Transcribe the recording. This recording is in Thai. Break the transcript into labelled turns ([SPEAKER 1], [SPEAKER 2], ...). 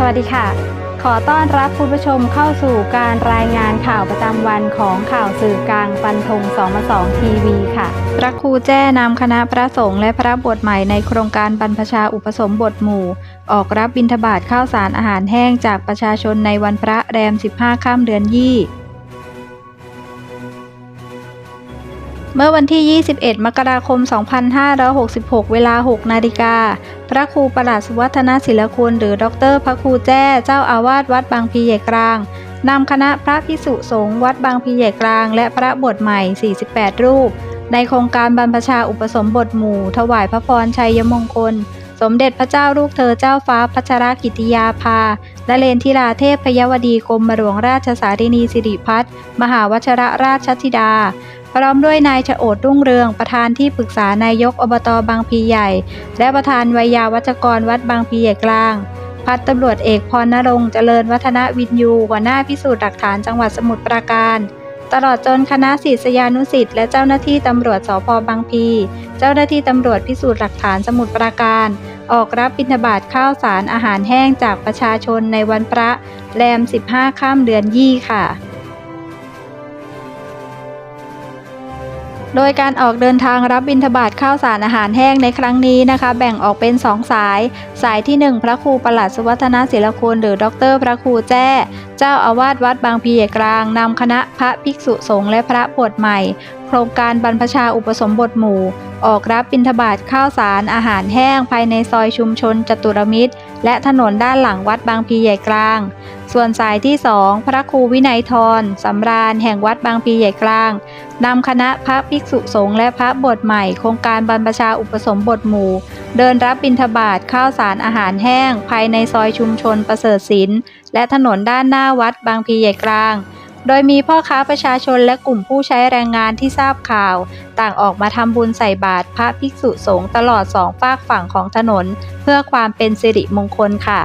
[SPEAKER 1] สวัสดีค่ะ ขอต้อนรับคุณผู้ชมเข้าสู่การรายงานข่าวประจำวันของข่าวสื่อกลางปันธง2มา2ทีวีค่ะ พระครูแจ้นำคณะพระสงฆ์และพระบวชใหม่ในโครงการบรรพชาอุปสมบทหมู่ ออกรับบิณฑบาตข้าวสารอาหารแห้งจากประชาชนในวันพระแรม 15ค่ำเดือนยี่ เมื่อวันที่ 21 มกราคม 2566 เวลา 6 นาฬิกา พระครูประหลัดสุวัฒนศิลคุณหรือดร พระครูแจ้ เจ้าอาวาสวัดบางพีใหญ่กลาง นำคณะพระภิกษุสงฆ์วัดบางพีใหญ่กลาง และพระบวชใหม่ 48 รูป ในโครงการบรรพชาอุปสมบทหมู่ ถวายพระพรชัยมงคล สมเด็จพระเจ้าลูกเธอเจ้าฟ้าพัชรกิติยาภา และเลนทิราเทพพยวดีกรมหลวงราชสารินีสิริพัฒน์มหาวชรราชธิดา ร้อมด้วยนายชโอดรุ่งเรือง ประธานที่ปรึกษานายกอบตบางพีใหญ่ และประธานวัยยาวัจกรวัดบางพีใหญ่กลาง พันตำรวจเอกพรณรงค์เจริญวัฒนวินยูหัวหน้าพิสูจน์หลักฐานจังหวัดสมุทรปราการตลอดจนคณะศิษยานุศิษย์และเจ้าหน้าที่ตำรวจสพบางพี เจ้าหน้าที่ตำรวจพิสูจน์หลักฐานสมุทรปราการ ออกรับบิณฑบาตข้าวสารอาหารแห้งจากประชาชนในวันพระแรม 15ค่ำเดือนยี่ค่ะ โดยการออกเดินทางรับบิณฑบาตข้าวสารอาหารแห้งในครั้งนี้นะคะ แบ่งออกเป็น 2 สาย สายที่ 1 พระครูประหลัดสุวัฒนศิลคุณหรือดร พระครูแจ้ เจ้าอาวาสวัดบางพีใหญ่กลางนำคณะพระภิกษุสงฆ์และพระบวชใหม่ โครงการบรรพชาอุปสมบทหมู่ ออกรับบิณฑบาตข้าวสารอาหารแห้งภายในซอยชุมชนจตุรมิตร และถนนด้านหลังวัดบางพีใหญ่กลางส่วนสายที่ 2 พระครูวินัยทรสำราญแห่งวัดบางพีใหญ่กลาง นำคณะพระภิกษุสงฆ์และพระบวชใหม่ โครงการบรรพชาอุปสมบทหมู่ เดินรับบิณฑบาตข้าวสารอาหารแห้ง ภายในซอยชุมชนประเสริฐศิลป์และถนนด้านหน้าวัดบางพีใหญ่กลาง โดยมีพ่อค้าประชาชนและกลุ่มผู้ใช้แรงงานที่ทราบข่าว ต่างออกมาทำบุญใส่บาตรพระภิกษุสงฆ์ตลอดสองฝากฝั่งของถนน เพื่อความเป็นสิริมงคลค่ะ